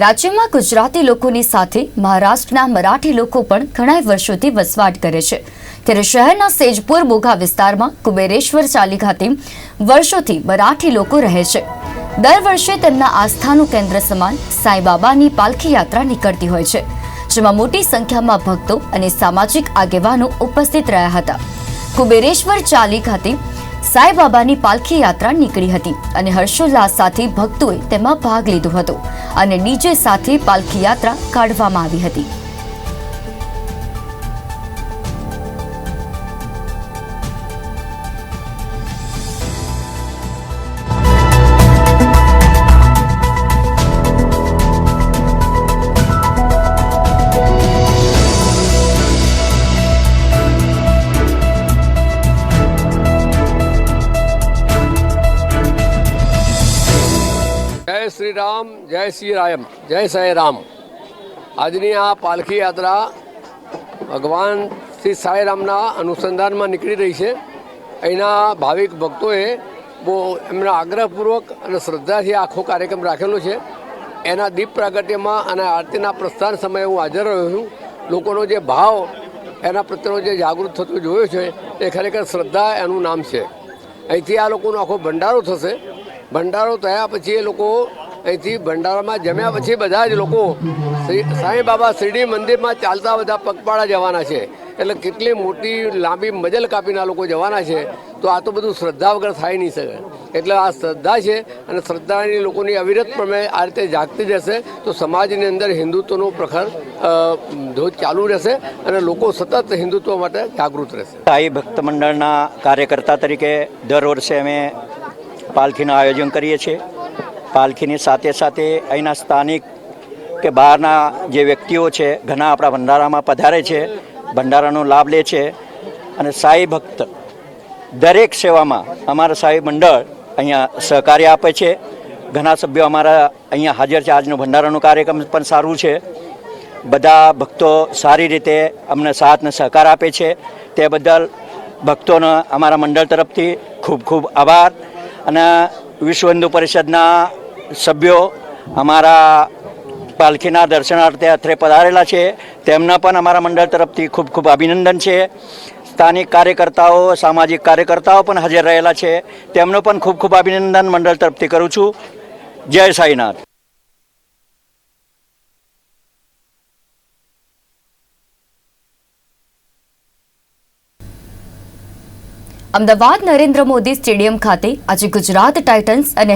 રાજ્યમાં ગુજરાતી લોકોની સાથે મહારાષ્ટ્રના મરાઠી લોકો પણ ઘણા વર્ષોથી વસવાટ કરે છે. ત્યારે શહેરના સેજપુર બોઘા વિસ્તારમાં કુબેરેશ્વર ચાલી ખાતે વર્ષોથી મરાઠી લોકો રહે છે. દર વર્ષે તેમના આસ્થાનું કેન્દ્ર સમાન સાંઈબાબાની પાલખી યાત્રા નીકળતી હોય છે, જેમાં મોટી સંખ્યામાં ભક્તો અને સામાજિક આગેવાનો ઉપસ્થિત રહ્યા હતા. કુબેરેશ્વર ચાલી ખાતે સાંઈબાબાની પાલખી યાત્રા નીકળી હતી અને હર્ષોલ્લાસ સાથે ભક્તોએ તેમાં ભાગ લીધો હતો અને ડીજે સાથે પાલખી યાત્રા કાઢવામાં આવી હતી. શ્રી રામ જય શ્રી રામ જય સાંઈ રામ આજની આ પાલખી યાત્રા ભગવાન શ્રી સાંઈ રામના અનુસંધાનમાં નીકળી રહી છે અહીંના ભાવિક ભક્તોએ બહુ એમના આગ્રહપૂર્વક અને શ્રદ્ધાથી આખો કાર્યક્રમ રાખેલો છે। એના દીપ પ્રાગટ્યમાં અને આરતીના પ્રસ્થાન સમયે હું હાજર રહ્યો છું। લોકોનો જે ભાવ, એના પ્રત્યેનો જે જાગૃત થતો જોયો છે, એ ખરેખર શ્રદ્ધા એનું નામ છે। અહીંથી આ લોકોનો આખો ભંડારો થશે। ભંડારો થયા પછી એ લોકો અહીંથી ભંડારામાં જમ્યા પછી બધા જ લોકો સાંઈ બાબા શિરડી મંદિરમાં ચાલતા બધા પગપાળા જવાના છે. એટલે કેટલી મોટી લાંબી મજલ કાપીને આ લોકો જવાના છે. તો આ તો બધું શ્રદ્ધા વગર થાય નહીં શકે. એટલે આ શ્રદ્ધા છે અને શ્રદ્ધાની લોકોની અવિરત પ્રમાણે આ રીતે જાગતી રહેશે તો સમાજની અંદર હિન્દુત્વનો પ્રખર ધોધ ચાલુ રહેશે અને લોકો સતત હિન્દુત્વ માટે જાગૃત રહેશે. સાઈ ભક્ત મંડળના કાર્યકર્તા તરીકે દર વર્ષે અમે પાલખીનું આયોજન કરીએ છીએ. પાલખીની સાથે સાથે અહીંના સ્થાનિક કે બહારના જે વ્યક્તિઓ છે, ઘણા આપણા ભંડારામાં પધારે છે, ભંડારાનો લાભ લે છે અને સાઈ ભક્ત દરેક સેવામાં અમારા સાઈ મંડળ અહીંયા સહકાર્ય આપે છે. ઘણા સભ્યો અમારા અહીંયા હાજર છે. આજનો ભંડારાનો કાર્યક્રમ પણ સારું છે. બધા ભક્તો સારી રીતે અમને સાથને સહકાર આપે છે. તે બદલ ભક્તોનો અમારા મંડળ તરફથી ખૂબ ખૂબ આભાર. અને વિશ્વ હિન્દુ પરિષદના સભ્યો અમારા પાલખીના દર્શનાર્થે અત્રે પધારેલા છે. તેમના પણ અમારા મંડળ તરફથી ખૂબ ખૂબ અભિનંદન છે. સ્થાનિક કાર્યકર્તાઓ, સામાજિક કાર્યકર્તાઓ પણ હાજર રહેલા છે. તેમનો પણ ખૂબ ખૂબ અભિનંદન મંડળ તરફથી કરું છું. જય સાઈનાથ. અમદાવાદ નરેન્દ્ર મોદી સ્ટેડિયમ ખાતે આજે ગુજરાત ટાઇટન્સ અને